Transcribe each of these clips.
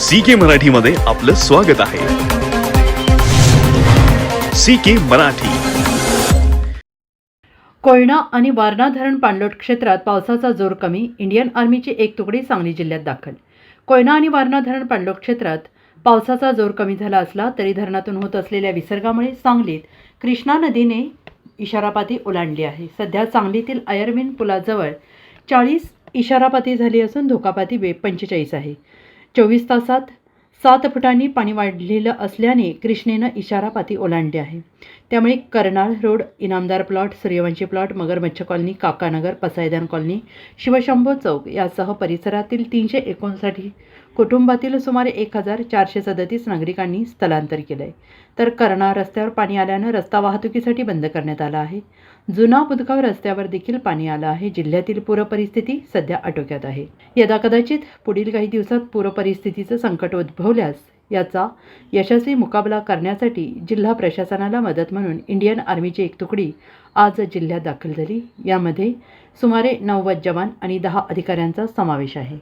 C के मराठीमध्ये आपलं स्वागत आहे. सी के मराठी. कोयना आणि वारणा धरण पाणलोट क्षेत्रात पावसाचा जोर कमी इंडियन आर्मीची एक तुकडी सांगली जिल्ह्यात दाखल. कोयना आणि वारणा धरण पाणलोट क्षेत्रात पावसाचा जोर कमी झाला असला तरी धरणातून होत असलेल्या विसर्गामुळे सांगलीत कृष्णा नदीने इशारापाती ओलांडली आहे. सध्या सांगलीतील आयर्विन पुलाजवळ चाळीस इशारापाती झाली असून धोकापाती बे पंचेचाळीस आहे. चोवीस तासात सात फुटांनी पाणी वाढलेलं असल्याने कृष्णेनं इशारापाती ओलांडली आहे. त्यामुळे Karnal road Inamdar plot Suryavanshi plot Magarmachh colony Kakanagar Pasaydan colony Shivshambho चौक यासह परिसरातील तीनशे एकोणसाठी कुटुंबातील सुमारे एक हजार चारशे सदतीस नागरिकांनी स्थलांतर केलं आहे तर कर्णा रस्त्यावर पाणी आल्यानं रस्ता वाहतुकीसाठी बंद करण्यात आला आहे. जुना बुदगाव रस्त्यावर देखील पाणी आलं आहे. जिल्ह्यातील पूरपरिस्थिती सध्या आटोक्यात आहे. यदा कदाचित पुढील काही दिवसात पूरपरिस्थितीचं संकट उद्भवल्यास याचा यशस्वी मुकाबला करण्यासाठी जिल्हा प्रशासनाला मदत म्हणून इंडियन आर्मीची एक तुकडी आज जिल्ह्यात दाखल झाली. यामध्ये सुमारे नव्वद जवान आणि दहा अधिकाऱ्यांचा समावेश आहे.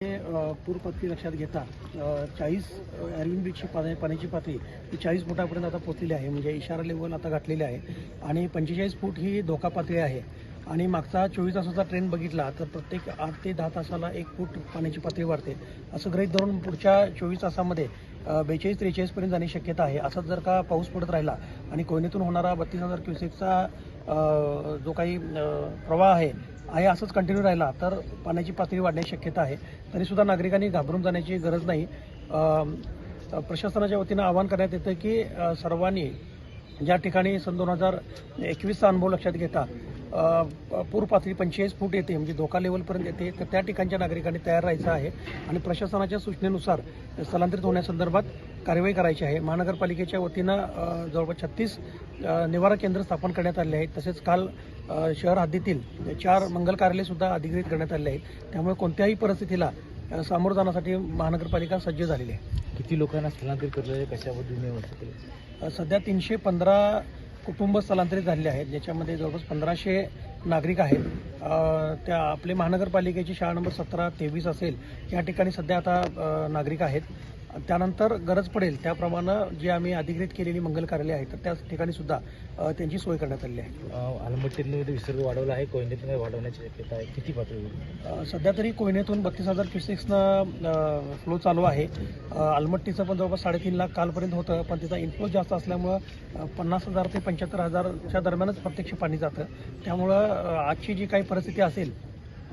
हे लक्षात घेता चाळीस अरविंद ब्रिजची पाणी पाण्याची पातळी ही चाळीस फुटापर्यंत आता पोचलेली आहे. म्हणजे इशारा लेवल आता गाठलेली आहे. आणि पंचेचाळीस फूट ही धोका पातळी आहे. आणि मागचा चोवीस तासाचा ट्रेंड बघितला तर प्रत्येक आठ ते दहा तासाला एक फूट पाण्याची पातळी वाढते. असं गृहीत धरून पुढच्या चोवीस तासामध्ये बेचाळीस त्रेचाळीसपर्यंत जाण्याची शक्यता आहे. असाच जर का पाऊस पडत राहिला आणि कोयनेतून होणारा बत्तीस हजार क्युसेकचा जो काही प्रवाह आहे आहे असंच कंटिन्यू राहिला. तर पाण्याची पातळी वाढण्याची शक्यता आहे. तरीसुद्धा नागरिकांनी घाबरून जाण्याची गरज नाही. प्रशासनाच्या वतीनं आवाहन करण्यात येतं की सर्वांनी ज्या ठिकाणी सन दोन हजार एकवीसचा अनुभव लक्षात घेता पूर पातळी पंचेचाळीस फूट येते म्हणजे धोका लेवलपर्यंत येते तर त्या ठिकाणच्या नागरिकांनी तयार राहायचं आहे आणि प्रशासनाच्या सूचनेनुसार स्थलांतरित होण्यासंदर्भात कार्यवाही करायची आहे. महानगरपालिकेच्या वतीनं जवळपास छत्तीस निवारा केंद्र स्थापन करण्यात आले आहेत. तसेच काल शहर हद्दीतील चार मंगल कार्यालयसुद्धा अधिकृत करण्यात आले आहेत. त्यामुळे कोणत्याही परिस्थितीला सामोरं जाण्यासाठी महानगरपालिका सज्ज झालेली आहे. किती लोकांना स्थलांतरित करलं आहे? कशा पद्धतीने केली? अ, सध्या तीनशे पंधरा कुटुंब स्थलांतरित झालेले आहेत ज्याच्यामध्ये जवळपास पंधराशे नागरिक आहेत. अ, त्या आपले महानगरपालिकेची शाळा नंबर सतरा तेवीस असेल या ठिकाणी सध्या आता अ, नागरिक आहेत. त्यानंतर गरज पडेल त्याप्रमाणे जे आम्ही अधिकृत केलेली मंगल कार्यालय आहेत तर त्या ठिकाणी सुद्धा त्यांची सोय करण्यात आलेली आहे. अं, आलमट्टीतनं विसर्ग वाढवला आहे कोयनेतून वाढवण्याची शक्यता आहे किती पातळी सध्या तरी कोयनेतून बत्तीस हजार क्युसेक्सनं फ्लो चालू आहे. अ, आलमट्टीचं पण जवळपास साडेतीन लाख कालपर्यंत होतं पण तिचा इन्फ्लो जास्त असल्यामुळं पन्नास हजार ते पंच्याहत्तर हजारच्या दरम्यानच प्रत्यक्ष पाणी जातं. त्यामुळं आजची जी काही परिस्थिती असेल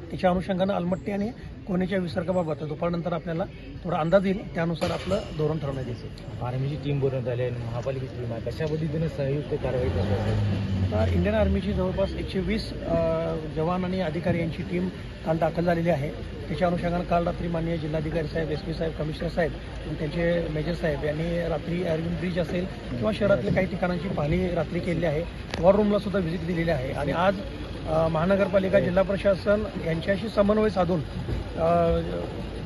त्याच्या अनुषंगानं आलमट्टी आणि कोयनेच्या विसर्गाबाबत दुपारनंतर आपल्याला थोडा अंदाज येईल त्यानुसार आपलं धोरण ठरवण्यात येईल. आर्मीची टीम बनवण्यात आली आहे महापालिकेची टीम आहे. कशा पद्धतीने संयुक्त कारवाई? आता इंडियन आर्मीची जवळपास एकशे वीस जवान आणि अधिकारी यांची टीम काल दाखल झालेली आहे. त्याच्या अनुषंगानं काल रात्री माननीय जिल्हाधिकारी साहेब एस पी साहेब कमिशनर साहेब आणि त्यांचे मेजर साहेब यांनी रात्री अरविंद ब्रिज असेल किंवा शहरातल्या काही ठिकाणांची पाहणी रात्री केलेली आहे. वॉर रूमला सुद्धा व्हिजिट दिलेली आहे. आणि आज महानगरपालिका जिल्हा प्रशासन यांच्याशी समन्वय साधून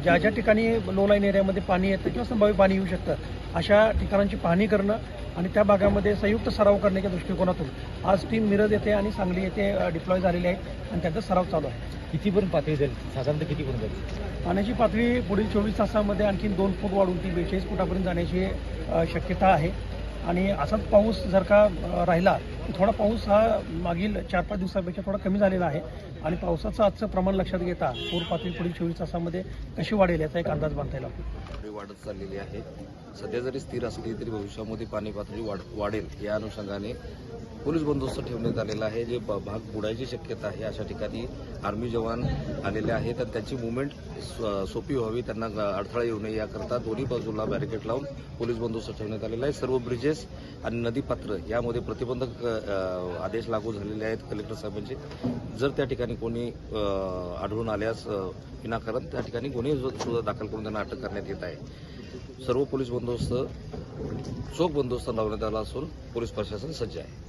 ज्या ज्या ठिकाणी लो लाईन एरियामध्ये पाणी येतं किंवा संभाव्य पाणी येऊ शकतं अशा ठिकाणांची पाहणी करणं आणि त्या भागामध्ये संयुक्त सराव करण्याच्या दृष्टिकोनातून आज टीम मिरज येथे आणि सांगली येथे डिप्लॉय झालेली आहे आणि त्यांचा सराव चालू आहे. कितीपर्यंत पातळी जाईल? साधारणतः कितीपर्यंत जाईल? पाण्याची पातळी पुढील चोवीस तासामध्ये आणखी दोन फूट वाढून ती बेचाळीस फुटापर्यंत जाण्याची शक्यता आहे. आणि असाच पाऊस जर का राहिला थोडा पाऊस हा मागील चार पाच दिवसापेक्षा थोडा कमी झालेला आहे. आणि पावसाचं आजचं प्रमाण लक्षात घेता पूर पातळी पुढील चोवीस तासामध्ये कशी वाढेल याचा एक अंदाज बांधता येईल. वाढत चाललेली आहे. सध्या जरी स्थिर असली तरी भविष्यामध्ये पाणी पातळी वाढ वाढेल या अनुषंगाने पोलीस बंदोबस्त ठेवण्यात आलेला आहे. जे ब- भाग बुडायची शक्यता आहे अशा ठिकाणी आर्मी जवान आलेले आहेत आणि त्यांची मुवमेंट सोपी व्हावी त्यांना अडथळा येऊ नये याकरता दोन्ही बाजूला बॅरिकेड लावून पोलीस बंदोबस्त ठेवण्यात आलेला आहे. सर्व ब्रिजेस आणि नदीपात्र यामध्ये प्रतिबंधक आदेश लागू झालेले आहेत कलेक्टर साहेबांचे. जर त्या ठिकाणी कोणी आढळून आल्यास विनाकारण त्या ठिकाणी गुन्हे सुद्धा दाखल करून त्यांना अटक करण्यात येत आहे. सर्व पोलीस बंदोबस्त चोख बंदोबस्त लावण्यात आला असून पोलीस प्रशासन सज्ज आहे.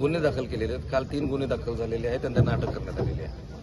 गुन्हे दाखल केलेले आहेत. काल तीन गुन्हे दाखल झालेले आहेत आणि त्यांना अटक करण्यात आलेली आहे.